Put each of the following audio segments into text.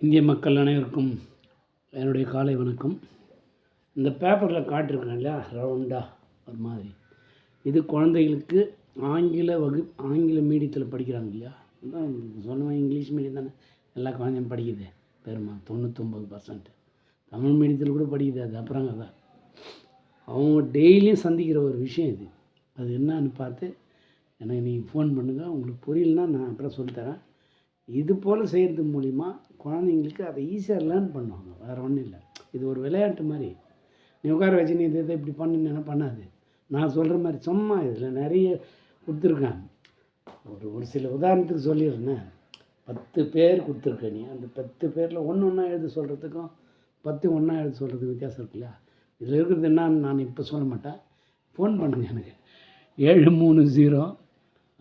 இந்திய மக்கள் அனைவருக்கும் என்னுடைய காலை வணக்கம். இந்த பேப்பரில் காட்டிருக்கேன் இல்லையா? ரவுண்டாக ஒரு மாதிரி. இது குழந்தைகளுக்கு ஆங்கில வகு ஆங்கில மீடியத்தில் படிக்கிறாங்க இல்லையா? அதான் சொன்னவன் இங்கிலீஷ் மீடியம் தானே. எல்லா குழந்தையும் படிக்குது. பெருமா தொண்ணூத்தொம்பது பர்சன்ட் தமிழ் மீடியத்தில் கூட படிக்குது அது. அப்புறம் கதை அவங்க டெய்லியும் சந்திக்கிற ஒரு விஷயம் இது. அது என்னன்னு பார்த்து எனக்கு நீங்கள் ஃபோன் பண்ணுங்கள் உங்களுக்கு புரியலன்னா நான் அப்புறம் சொல்லித்தரேன். இது போல் செய்கிறது மூலிமா குழந்தைங்களுக்கு அதை ஈஸியாக லேர்ன் பண்ணுவாங்க. வேறு ஒன்றும் இல்லை. இது ஒரு விளையாட்டு மாதிரி. நீ உட்கார வச்சு நீ இதை இதை இப்படி பண்ணுன்னு பண்ணாது. நான் சொல்கிற மாதிரி சும்மா இதில் நிறைய கொடுத்துருக்காங்க. ஒரு ஒரு சில உதாரணத்துக்கு சொல்லிடுறேன். பத்து பேர் கொடுத்துருக்க நீ. அந்த பத்து பேரில் ஒன்று ஒன்றா எழுத சொல்கிறதுக்கும் பத்து ஒன்றா எழுத சொல்கிறதுக்கு வித்தியாசம் இருக்கு இல்லையா இதில் இருக்கிறது என்னன்னு நான் இப்போ சொல்ல மாட்டேன். ஃபோன் பண்ணுங்கள் எனக்கு. ஏழு மூணு ஜீரோ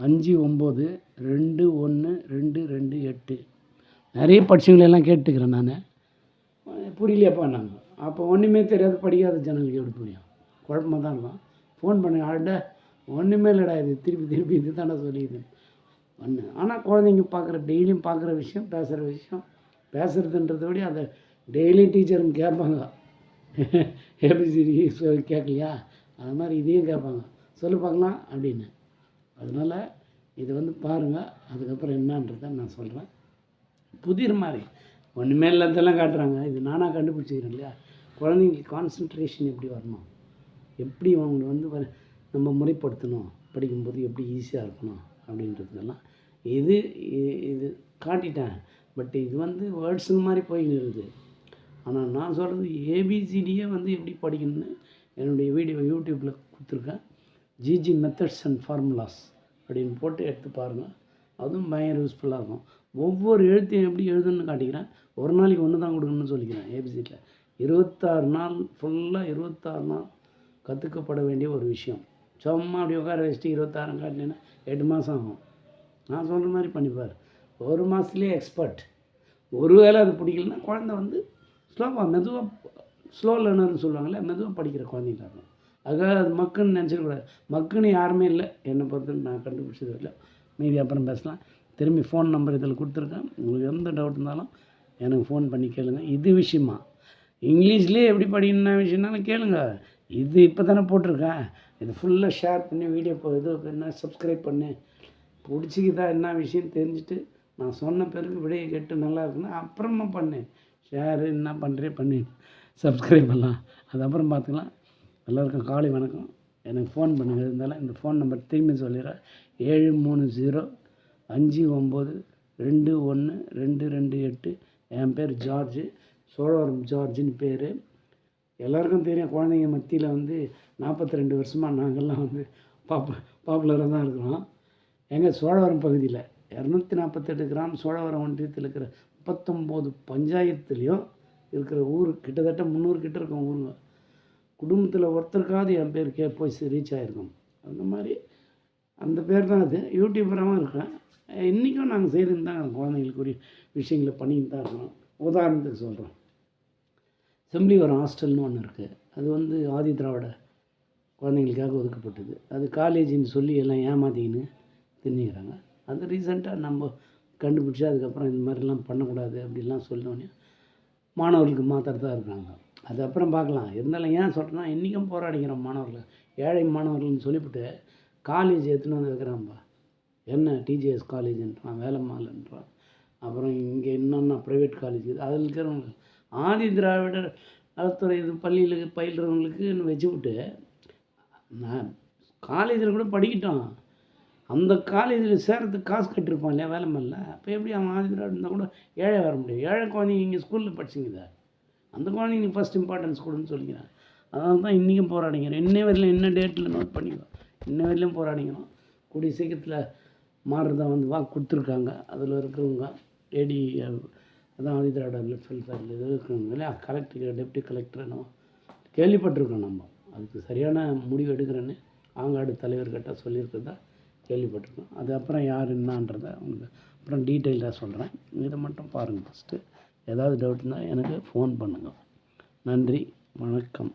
அஞ்சு ஒம்பது ரெண்டு ஒன்று ரெண்டு ரெண்டு எட்டு. நிறைய படிச்சவங்களெல்லாம் கேட்டுக்கிறேன் நான். புரியலையாப்பா நாங்கள் அப்போ ஒன்றுமே தெரியாது படிக்காத ஜனங்களுக்கு எப்படி புரியும்? குழப்பமாக தான் இருக்கும். ஃபோன் பண்ணி ஆள்கிட்ட. ஒன்றுமே இல்லைடா இது. திருப்பி திருப்பி இது தானே சொல்லிது ஒன்று ஆனால் குழந்தைங்க பார்க்குற டெய்லியும் பார்க்குற விஷயம் பேசுகிற விஷயம் பேசுகிறதுன்றத விட அதை டெய்லியும் டீச்சரும் கேட்பாங்க. ஏபிசிடி கேட்கலையா? அது மாதிரி இதையும் கேட்பாங்க. சொல்லு பார்க்கலாம் அப்படின்னு. அதனால் இது வந்து பாருங்கள் அதுக்கப்புறம் என்னன்றதை நான் சொல்கிறேன் புதிர் மாதிரி. ஒன்றுமே இல்லாதெல்லாம் காட்டுறாங்க. இது நானாக கண்டுபிடிச்சிக்கிறேன் இல்லையா? குழந்தைங்களுக்கு கான்சன்ட்ரேஷன் எப்படி வரணும்? எப்படி அவங்களை வந்து நம்ம முறைப்படுத்தணும்? படிக்கும்போது எப்படி ஈஸியாக இருக்கணும்? அப்படின்றதுக்கெல்லாம். இது இது காட்டிட்டேன். பட் இது வந்து வேர்ட்ஸுங்க மாதிரி போயின்னு இருக்குது ஆனால் நான் சொல்கிறது ஏபிசிடியே வந்து எப்படி படிக்கணும்னு என்னுடைய வீடியோ யூடியூப்பில் கொடுத்துருக்கேன். ஜிஜி மெத்தட்ஸ் அண்ட் ஃபார்முலாஸ் அப்படின்னு போட்டு எடுத்து பாருங்கள் அதுவும் பயங்கர யூஸ்ஃபுல்லாக இருக்கும். ஒவ்வொரு எழுத்தையும் எப்படி எழுதுன்னு காட்டிக்கிறேன். ஒரு நாளைக்கு ஒன்று தான் கொடுக்கணும்னு சொல்லிக்கிறேன் ஏபிசிடியில் இருபத்தாறு நாள் ஃபுல்லாக இருபத்தாறு நாள் கற்றுக்கப்பட வேண்டிய ஒரு விஷயம். சும்மா அப்படி உட்கார வச்சுட்டு இருபத்தாறு காட்டினேன்னா எட்டு மாதம் ஆகும். நான் சொல்கிற மாதிரி பண்ணிப்பார். ஒரு மாதத்துலேயே எக்ஸ்பர்ட் ஒரு வேளை அது பிடிக்கலன்னா குழந்தை வந்து ஸ்லோவாக மெதுவாக ஸ்லோ லேர்னர்னு சொல்லுவாங்கல்ல மெதுவாக படிக்கிற குழந்தைங்களா இருக்கும். அதுக்காக அது மக்குன்னு நினச்சிடக்கூடாது மக்குன்னு யாருமே இல்லை. என்னை பொறுத்து நான் கண்டுபிடிச்சது இல்லை. மீதி அப்புறம் பேசலாம். திரும்பி ஃபோன் நம்பர் இதில் கொடுத்துருக்கேன். உங்களுக்கு எந்த டவுட் இருந்தாலும் எனக்கு ஃபோன் பண்ணி கேளுங்க. இது விஷயமா? இங்கிலீஷ்லேயே எப்படி படிக்கணும்னா விஷயம்னாலும் கேளுங்க. இது இப்போ தானே போட்டிருக்கேன். இது ஃபுல்லாக ஷேர் பண்ணி வீடியோ போ இது என்ன சப்ஸ்கிரைப் பண்ணு. பிடிச்சிக்கிதா என்ன விஷயம் தெரிஞ்சுட்டு நான் சொன்ன பிறகு விடையை கேட்டு நல்லா இருக்குன்னா அப்புறமா பண்ணு. ஷேரு என்ன பண்ணுறே பண்ணி. சப்ஸ்கிரைப் பண்ணலாம். அது அப்புறம் பார்த்துக்கலாம். எல்லாருக்கும் காலை வணக்கம். எனக்கு ஃபோன் பண்ணுங்கள் இருந்தாலும் இந்த ஃபோன் நம்பர் திரும்பி சொல்லிடுறேன். ஏழு மூணு ஜீரோ அஞ்சு ஒம்பது ரெண்டு ஒன்று ரெண்டு ரெண்டு எட்டு. என் பேர் ஜார்ஜு. சோழவரம் ஜார்ஜுன்னு பேர். எல்லாருக்கும் தெரியும் குழந்தைங்க மத்தியில் வந்து நாற்பத்தி ரெண்டு வருஷமாக நாங்கள்லாம் வந்து பாப்பு பாப்புலராக தான் இருக்கிறோம். எங்கள் சோழவரம் பகுதியில் இரநூத்தி நாற்பத்தெட்டு கிராம் சோழவரம் ஒன்றியத்தில் இருக்கிற முப்பத்தொம்போது பஞ்சாயத்துலேயும் இருக்கிற ஊர் கிட்டத்தட்ட முந்நூறு கிட்ட இருக்கும் ஊருங்க. குடும்பத்தில் ஒருத்தருக்காவது என் பேர் கே போய் ரீச் ஆகிருக்கும் அந்த மாதிரி அந்த பேர் தான் அது யூடியூபராகவும் இருக்கேன். இன்றைக்கும் நாங்கள் செய்துன்னு தான் குழந்தைங்களுக்குரிய விஷயங்களை பண்ணிக்கிட்டு தான் இருக்கிறோம் உதாரணத்துக்கு சொல்கிறோம் செம்பிலிவரம் ஹாஸ்டல்னு ஒன்று இருக்குது அது வந்து ஆதி திராவிட குழந்தைங்களுக்காக ஒதுக்கப்பட்டது. அது காலேஜின்னு சொல்லி எல்லாம் ஏமாத்திக்கின்னு தின்னுக்கிறாங்க அது ரீசெண்டாக நம்ம கண்டுபிடிச்சி அதுக்கப்புறம் இந்த மாதிரிலாம் பண்ணக்கூடாது அப்படிலாம் சொன்னோன்னே மாணவர்களுக்கு மாத்திரத்தான் இருக்காங்க. அது அப்புறம் பார்க்கலாம். இருந்தாலும் ஏன் சொல்கிறேன்னா இன்றைக்கும் போராடிக்கிறோம் மாணவர்கள் ஏழை மாணவர்கள்னு சொல்லிவிட்டு காலேஜ் எடுத்துன்னு வந்து வைக்கிறான்பா என்ன டிஜிஎஸ் காலேஜ்ன்றான் வேலைமாலன்றான் அப்புறம் இங்கே என்னென்ன ப்ரைவேட் காலேஜ் அதில் இருக்கிறவங்க ஆதி திராவிடர் நலத்துறை இது பள்ளியில் பயில்றவங்களுக்குன்னு வச்சுவிட்டு நான் காலேஜில் கூட படிக்கட்டும் அந்த காலேஜில் சேர்கிறதுக்கு காசு கட்டிருப்பான் இல்லையா வேலை மேலே அப்போ எப்படி அவன் ஆதி திராவிடர் இருந்தால் கூட ஏழை வர முடியும். ஏழை குழந்தைங்க இங்கே ஸ்கூலில் படிச்சிங்க அந்த குழந்தைங்களுக்கு ஃபஸ்ட் இம்பார்ட்டன்ஸ் கொடுன்னு சொல்லிக்கிறேன் அதனால தான் இன்றைக்கும் போராடிக்கிறேன் இன்னை வரையிலும் என்ன டேட்டில் நோட் பண்ணிக்கிறோம் இன்ன வரையிலும் போராடிக்கிறோம் கூடிய சீக்கிரத்தில் மாறுறதா வந்து வாக்கு கொடுத்துருக்காங்க. அதில் இருக்கிறவங்க ஏடி அதான் ஆதி திராவிட வெல்ஃபேரில் இது இருக்கிறவங்க இல்லையா? கலெக்டர் டெப்டி கலெக்டர் என்னவோ. கேள்விப்பட்டிருக்கோம் நம்ம. அதுக்கு சரியான முடிவு எடுக்கிறேன்னு ஆங்காடு தலைவர்கிட்ட சொல்லியிருக்கிறதா கேள்விப்பட்டிருக்கோம். அது அப்புறம் யார் என்னான்றதை உங்களுக்கு அப்புறம் டீட்டெயிலாக சொல்கிறேன் இதை மட்டும் பாருங்கள் ஃபஸ்ட்டு ஏதாவது டவுட் எனக்கு ஃபோன் பண்ணுங்கள் நன்றி வணக்கம்.